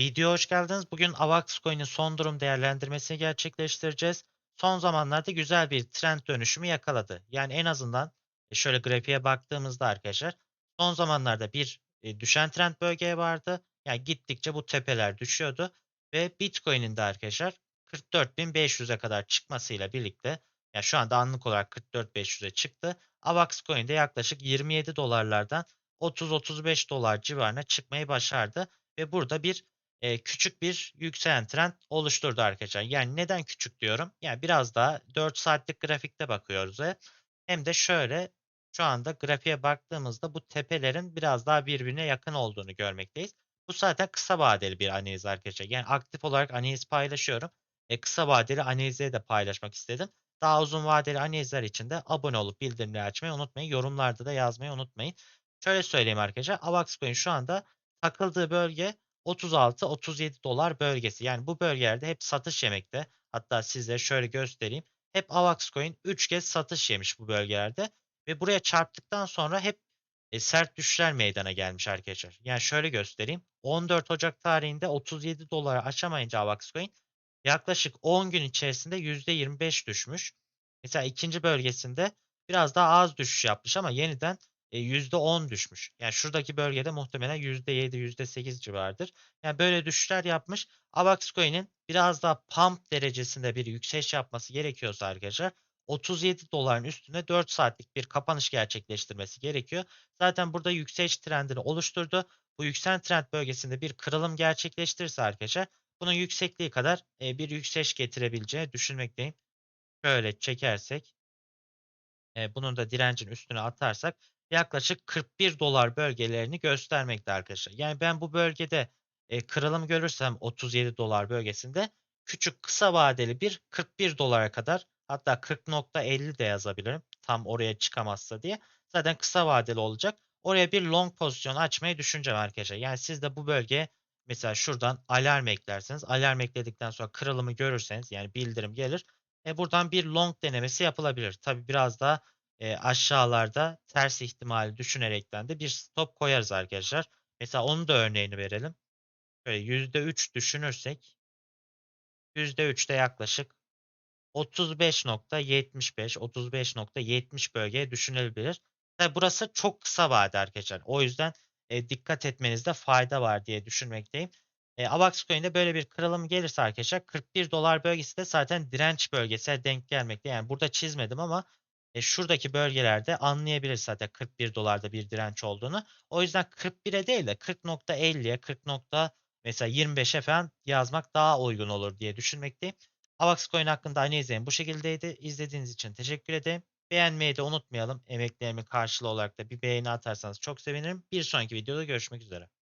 Video hoş geldiniz. Bugün AVAX Coin'in son durum değerlendirmesini gerçekleştireceğiz. Son zamanlarda güzel bir trend dönüşümü yakaladı. Yani en azından e, şöyle grafiğe baktığımızda arkadaşlar son zamanlarda bir e, düşen trend bölgeye vardı. Yani gittikçe bu tepeler düşüyordu ve Bitcoin'in de arkadaşlar 44.500'e kadar çıkmasıyla birlikte yani şu anda anlık olarak 44.500'e çıktı. AVAX Coin de yaklaşık 27 dolarlardan 30-35 dolar civarına çıkmayı başardı ve burada bir e, küçük bir yükselen trend oluşturdu arkadaşlar. Yani neden küçük diyorum? Yani biraz daha 4 saatlik grafikte bakıyoruz ve hem de şöyle şu anda grafiğe baktığımızda bu tepelerin biraz daha birbirine yakın olduğunu görmekteyiz. Bu zaten kısa vadeli bir analiz arkadaşlar. Yani aktif olarak analiz paylaşıyorum. E, kısa vadeli analizleri de paylaşmak istedim. Daha uzun vadeli analizler için de abone olup bildirimleri açmayı unutmayın. Yorumlarda da yazmayı unutmayın. Şöyle söyleyeyim arkadaşlar. AVAX Coin şu anda takıldığı bölge 36-37 dolar bölgesi. Yani bu bölgelerde hep satış yemekte. Hatta size şöyle göstereyim. Hep AVAX Coin 3 kez satış yemiş bu bölgelerde. Ve buraya çarptıktan sonra hep e, sert düşüşler meydana gelmiş arkadaşlar. Yani şöyle göstereyim. 14 Ocak tarihinde 37 dolara aşamayınca AVAX Coin yaklaşık 10 gün içerisinde %25 düşmüş. Mesela ikinci bölgesinde biraz daha az düşüş yapmış ama yeniden e, %10 düşmüş. Yani şuradaki bölgede muhtemelen %7, %8 civarıdır. Yani böyle düşüşler yapmış. AVAX Coin'in biraz daha pump derecesinde bir yükseliş yapması gerekiyorsa arkadaşlar 37 doların üstünde 4 saatlik bir kapanış gerçekleştirmesi gerekiyor. Zaten burada yükseliş trendini oluşturdu. Bu yükselen trend bölgesinde bir kırılım gerçekleştirirse arkadaşlar bunun yüksekliği kadar e, bir yükseliş getirebileceğini düşünmekteyim. Şöyle çekersek e, bunun da direncin üstüne atarsak yaklaşık 41 dolar bölgelerini göstermekte arkadaşlar. Yani ben bu bölgede e, kırılım görürsem 37 dolar bölgesinde küçük kısa vadeli bir 41 dolara kadar hatta 40.50 de yazabilirim. Tam oraya çıkamazsa diye. Zaten kısa vadeli olacak. Oraya bir long pozisyon açmayı düşüneceğim arkadaşlar. Yani siz de bu bölgeye mesela şuradan alarm eklerseniz alarm ekledikten sonra kırılımı görürseniz yani bildirim gelir. E, buradan bir long denemesi yapılabilir. Tabi biraz daha e, aşağılarda ters ihtimali düşünerekten de bir stop koyarız arkadaşlar. Mesela onun da örneğini verelim. Böyle %3 düşünürsek %3'te yaklaşık 35.75 35.70 bölgeye düşünülebilir. Tabi burası çok kısa vade arkadaşlar. O yüzden e, dikkat etmenizde fayda var diye düşünmekteyim. E, AVAX Coin'de böyle bir kırılım gelirse arkadaşlar 41 dolar bölgesi de zaten direnç bölgesine denk gelmekte. Yani burada çizmedim ama e, şuradaki bölgelerde anlayabiliriz zaten 41 dolarda bir direnç olduğunu. O yüzden 41'e değil de 40.50'ye 40. mesela 25'e falan yazmak daha uygun olur diye düşünmekteyim. AVAX Coin hakkında aynı izleyin bu şekildeydi. İzlediğiniz için teşekkür ederim. Beğenmeyi de unutmayalım. Emeklerimin karşılığı olarak da bir beğeni atarsanız çok sevinirim. Bir sonraki videoda görüşmek üzere.